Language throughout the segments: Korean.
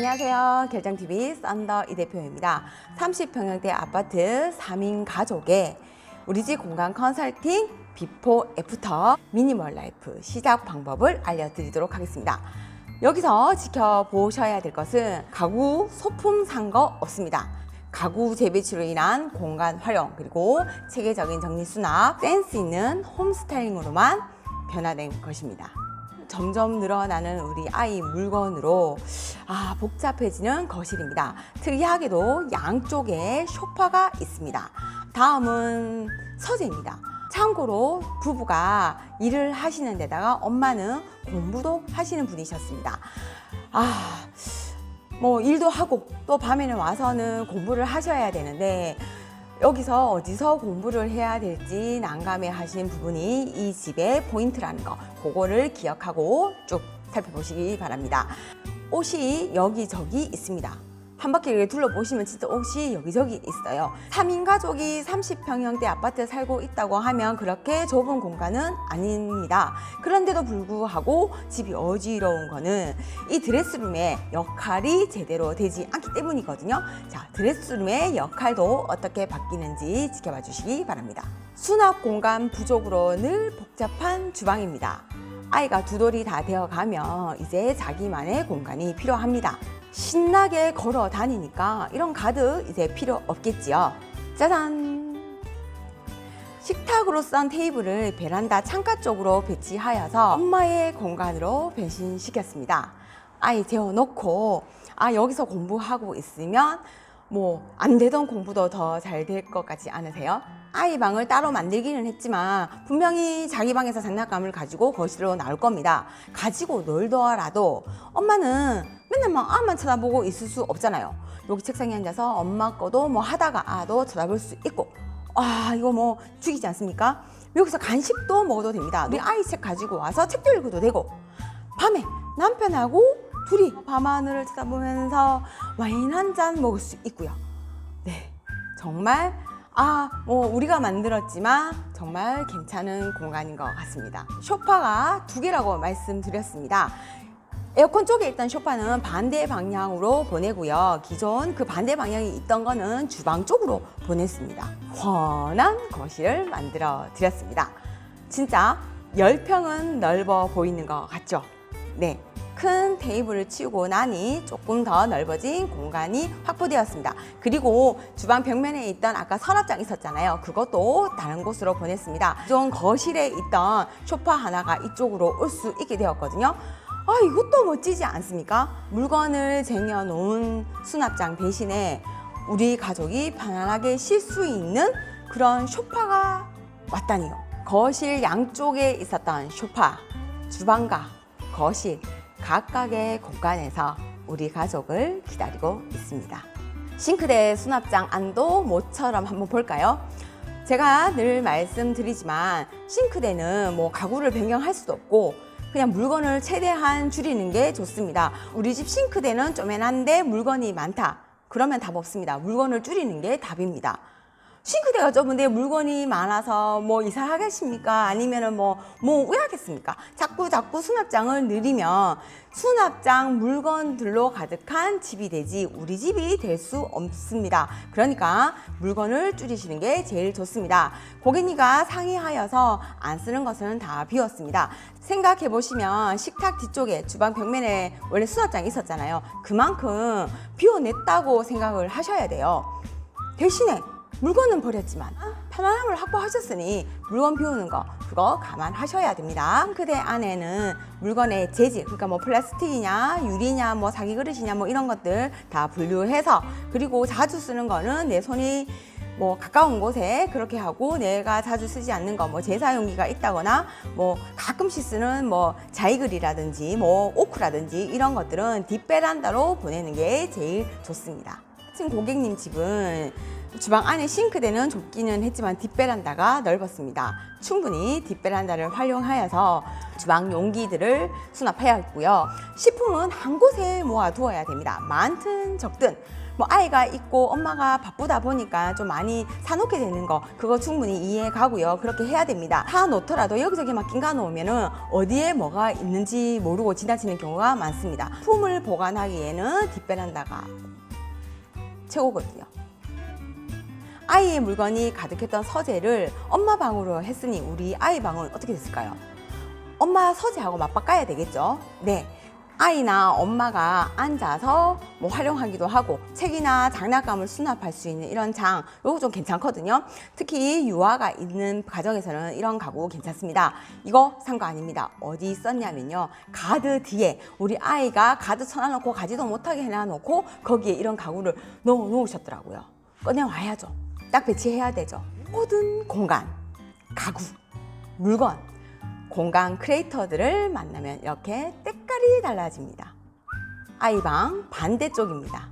안녕하세요. 결정TV 썬더 이 대표입니다. 30평형대 아파트 3인 가족의 우리 집 공간 컨설팅 비포 애프터 미니멀 라이프 시작 방법을 알려드리도록 하겠습니다. 여기서 지켜보셔야 될 것은 가구 소품 산 거 없습니다. 가구 재배치로 인한 공간 활용 그리고 체계적인 정리 수납 센스 있는 홈 스타일링으로만 변화된 것입니다. 점점 늘어나는 우리 아이 물건으로 아, 복잡해지는 거실입니다. 특이하게도 양쪽에 소파가 있습니다. 다음은 서재입니다. 참고로 부부가 일을 하시는 데다가 엄마는 공부도 하시는 분이셨습니다. 아, 뭐 일도 하고 또 밤에는 와서는 공부를 하셔야 되는데 여기서 어디서 공부를 해야 될지 난감해 하시는 부분이 이 집의 포인트라는 거 그거를 기억하고 쭉 살펴보시기 바랍니다. 옷이 여기저기 있습니다 한 바퀴 둘러보시면 진짜 옷이 여기저기 있어요. 3인 가족이 30평형대 아파트에 살고 있다고 하면 그렇게 좁은 공간은 아닙니다. 그런데도 불구하고 집이 어지러운 거는 이 드레스룸의 역할이 제대로 되지 않기 때문이거든요. 자 드레스룸의 역할도 어떻게 바뀌는지 지켜봐 주시기 바랍니다. 수납 공간 부족으로 늘 복잡한 주방입니다. 아이가 두 돌이 다 되어 가면 이제 자기만의 공간이 필요합니다. 신나게 걸어 다니니까 이런 가드 이제 필요 없겠지요. 짜잔! 식탁으로 싼 테이블을 베란다 창가 쪽으로 배치하여서 엄마의 공간으로 변신시켰습니다. 아이 재워놓고 아 여기서 공부하고 있으면 뭐 안 되던 공부도 더 잘 될 것 같지 않으세요? 아이 방을 따로 만들기는 했지만 분명히 자기 방에서 장난감을 가지고 거실로 나올 겁니다. 가지고 놀더라도 엄마는 맨날 막 아만 쳐다보고 있을 수 없잖아요. 여기 책상에 앉아서 엄마 거도 뭐 하다가 아도 쳐다볼 수 있고 아 이거 뭐 죽이지 않습니까? 여기서 간식도 먹어도 됩니다. 우리 아이 책 가지고 와서 책도 읽어도 되고 밤에 남편하고 둘이 밤하늘을 쳐다보면서 와인 한 잔 먹을 수 있고요. 네, 정말 아, 뭐 우리가 만들었지만 정말 괜찮은 공간인 것 같습니다. 소파가 두 개라고 말씀드렸습니다. 에어컨 쪽에 있던 소파는 반대 방향으로 보내고요. 기존 그 반대 방향이 있던 거는 주방 쪽으로 보냈습니다. 환한 거실을 만들어 드렸습니다. 진짜 10평은 넓어 보이는 것 같죠? 네. 큰 테이블을 치우고 나니 조금 더 넓어진 공간이 확보되었습니다. 그리고 주방 벽면에 있던 아까 서랍장 있었잖아요. 그것도 다른 곳으로 보냈습니다. 기존 거실에 있던 소파 하나가 이쪽으로 올 수 있게 되었거든요. 아, 이것도 멋지지 않습니까? 물건을 쟁여놓은 수납장 대신에 우리 가족이 편안하게 쉴 수 있는 그런 소파가 왔다니요. 거실 양쪽에 있었던 소파, 주방과 거실, 각각의 공간에서 우리 가족을 기다리고 있습니다. 싱크대 수납장 안도 모처럼 한번 볼까요? 제가 늘 말씀드리지만 싱크대는 뭐 가구를 변경할 수도 없고 그냥 물건을 최대한 줄이는 게 좋습니다. 우리 집 싱크대는 쪼맨한데 물건이 많다. 그러면 답 없습니다. 물건을 줄이는 게 답입니다. 싱크대가 좁은데 물건이 많아서 뭐 이사하겠습니까? 아니면은 뭐, 뭐, 왜 하겠습니까? 자꾸 자꾸 수납장을 늘리면 수납장 물건들로 가득한 집이 되지 우리 집이 될 수 없습니다. 그러니까 물건을 줄이시는 게 제일 좋습니다. 고객님과 상의하여서 안 쓰는 것은 다 비웠습니다. 생각해 보시면 식탁 뒤쪽에 주방 벽면에 원래 수납장이 있었잖아요. 그만큼 비워냈다고 생각을 하셔야 돼요. 대신에 물건은 버렸지만 편안함을 확보하셨으니 물건 비우는 거 그거 감안하셔야 됩니다. 싱크대 안에는 물건의 재질 그러니까 뭐 플라스틱이냐 유리냐 뭐 사기 그릇이냐 뭐 이런 것들 다 분류해서 그리고 자주 쓰는 거는 내 손이 뭐 가까운 곳에 그렇게 하고 내가 자주 쓰지 않는 거뭐 제사용기가 있다거나 뭐 가끔씩 쓰는 뭐 자이글이라든지 뭐 오크라든지 이런 것들은 뒷베란다로 보내는 게 제일 좋습니다. 지금 고객님 집은 주방 안에 싱크대는 좁기는 했지만 뒷베란다가 넓었습니다. 충분히 뒷베란다를 활용하여서 주방 용기들을 수납해야 했고요. 식품은 한 곳에 모아 두어야 됩니다. 많든 적든 뭐 아이가 있고 엄마가 바쁘다 보니까 좀 많이 사놓게 되는 거 그거 충분히 이해 가고요. 그렇게 해야 됩니다. 사 놓더라도 여기저기 막 낑가 놓으면은 어디에 뭐가 있는지 모르고 지나치는 경우가 많습니다. 품을 보관하기에는 뒷베란다가 최고거든요. 아이의 물건이 가득했던 서재를 엄마 방으로 했으니 우리 아이 방은 어떻게 됐을까요? 엄마 서재하고 맞바꿔야 되겠죠? 네. 아이나 엄마가 앉아서 뭐 활용하기도 하고 책이나 장난감을 수납할 수 있는 이런 장 요거 좀 괜찮거든요 특히 유아가 있는 가정에서는 이런 가구 괜찮습니다 이거 산 거 아닙니다 어디 썼냐면요 가드 뒤에 우리 아이가 가드 쳐놔놓고 가지도 못하게 해놔놓고 거기에 이런 가구를 넣어 놓으셨더라고요 꺼내와야죠 딱 배치해야 되죠 모든 공간 가구 물건 공간 크리에이터들을 만나면 이렇게 때깔이 달라집니다. 아이방 반대쪽입니다.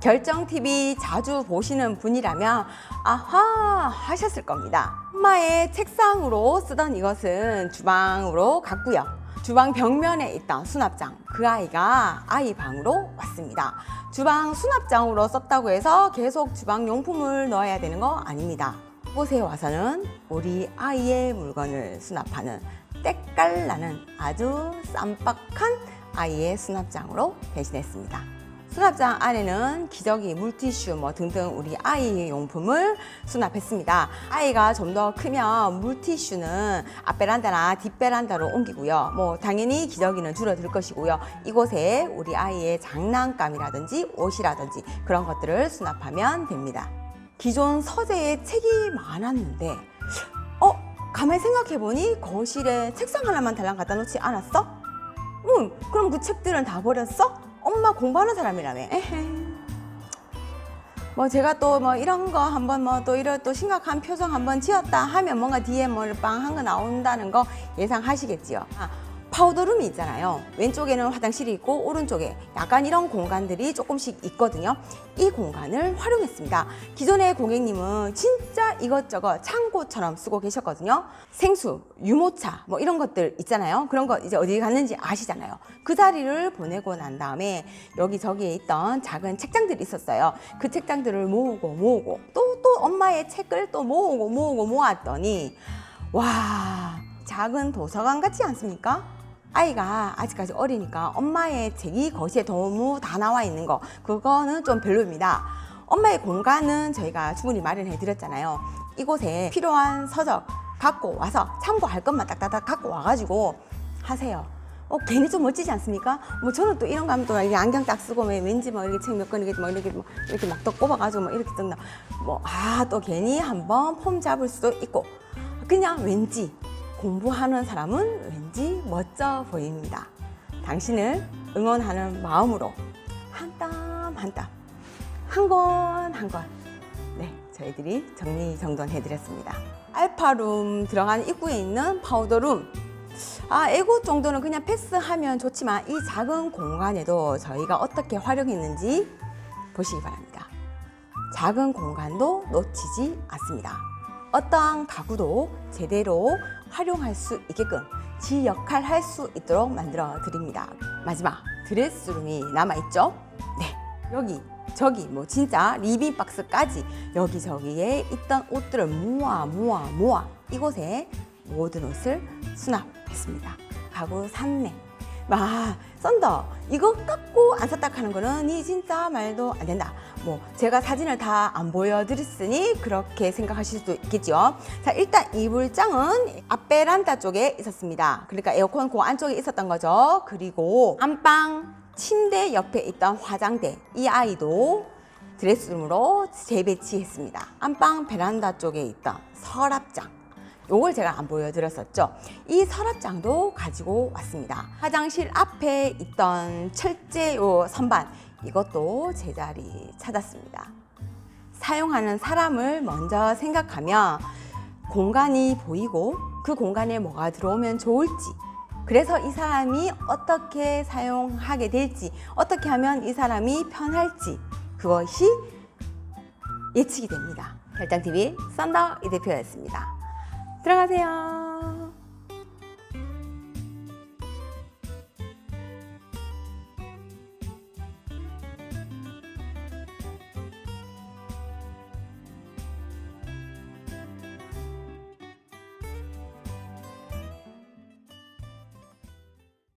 결정 TV 자주 보시는 분이라면 아하 하셨을 겁니다. 엄마의 책상으로 쓰던 이것은 주방으로 갔고요. 주방 벽면에 있던 수납장 그 아이가 아이 방으로 왔습니다. 주방 수납장으로 썼다고 해서 계속 주방 용품을 넣어야 되는 거 아닙니다. 이곳에 와서는 우리 아이의 물건을 수납하는 때깔 나는 아주 쌈박한 아이의 수납장으로 변신했습니다. 수납장 안에는 기저귀, 물티슈 뭐 등등 우리 아이 용품을 수납했습니다. 아이가 좀 더 크면 물티슈는 앞베란다나 뒷베란다로 옮기고요. 뭐 당연히 기저귀는 줄어들 것이고요. 이곳에 우리 아이의 장난감이라든지 옷이라든지 그런 것들을 수납하면 됩니다. 기존 서재에 책이 많았는데 어? 가만히 생각해보니 거실에 책상 하나만 달랑 갖다 놓지 않았어? 응, 그럼 그 책들은 다 버렸어? 엄마 공부하는 사람이라며. 에헤. 뭐 제가 또 뭐 이런 거 한번 뭐 또 이런 또 심각한 표정 한번 지었다 하면 뭔가 뒤에 뭐빵한 거 나온다는 거 예상하시겠지요. 아, 파우더룸이 있잖아요. 왼쪽에는 화장실이 있고 오른쪽에 약간 이런 공간들이 조금씩 있거든요. 이 공간을 활용했습니다. 기존의 고객님은 진짜 이것저것 창고처럼 쓰고 계셨거든요. 생수, 유모차 뭐 이런 것들 있잖아요. 그런 거 이제 어디 갔는지 아시잖아요. 그 자리를 보내고 난 다음에 여기저기에 있던 작은 책장들이 있었어요. 그 책장들을 모으고 모으고 또또 엄마의 책을 또 모으고 모으고 모았더니 와 작은 도서관 같지 않습니까? 아이가 아직까지 어리니까 엄마의 책이 거실에 너무 다 나와 있는 거 그거는 좀 별로입니다. 엄마의 공간은 저희가 충분히 마련해 드렸잖아요. 이곳에 필요한 서적 갖고 와서 참고할 것만 딱딱딱 갖고 와가지고 하세요. 어, 괜히 좀 멋지지 않습니까? 뭐 저는 또 이런 거 하면 또 이렇게 안경 딱 쓰고 뭐 왠지 뭐 이렇게 책 몇 권 이렇게 뭐 이렇게 뭐 이렇게 막 또 꼽아가지고 뭐 이렇게 뜯나 뭐아 또 괜히 한번 폼 잡을 수도 있고 그냥 왠지 공부하는 사람은 왠지 멋져 보입니다. 당신을 응원하는 마음으로 한 땀 한 땀, 한권한 권, 네, 저희들이 정리정돈 해 드렸습니다. 알파룸 들어간 입구에 있는 파우더룸. 아, 이곳 정도는 그냥 패스하면 좋지만 이 작은 공간에도 저희가 어떻게 활용했는지 보시기 바랍니다. 작은 공간도 놓치지 않습니다. 어떠한 가구도 제대로 활용할 수 있게끔 지 역할 할 수 있도록 만들어 드립니다. 마지막 드레스룸이 남아 있죠? 네. 여기 저기 뭐 진짜 리빙 박스까지 여기저기에 있던 옷들을 모아 모아 모아 이곳에 모든 옷을 수납했습니다. 가구 산내. 아, 썬더 이거 깎고 안 샀다 하는 거는 니 진짜 말도 안 된다. 뭐 제가 사진을 다 안 보여드렸으니 그렇게 생각하실 수도 있겠죠. 자 일단 이불장은 앞베란다 쪽에 있었습니다. 그러니까 에어컨 그 안쪽에 있었던 거죠. 그리고 안방 침대 옆에 있던 화장대 이 아이도 드레스룸으로 재배치했습니다. 안방 베란다 쪽에 있던 서랍장 요걸 제가 안 보여드렸었죠. 이 서랍장도 가지고 왔습니다. 화장실 앞에 있던 철제 요 선반 이것도 제자리 찾았습니다. 사용하는 사람을 먼저 생각하며 공간이 보이고 그 공간에 뭐가 들어오면 좋을지 그래서 이 사람이 어떻게 사용하게 될지 어떻게 하면 이 사람이 편할지 그것이 예측이 됩니다. 결정TV 썬더 이 대표였습니다. 들어가세요.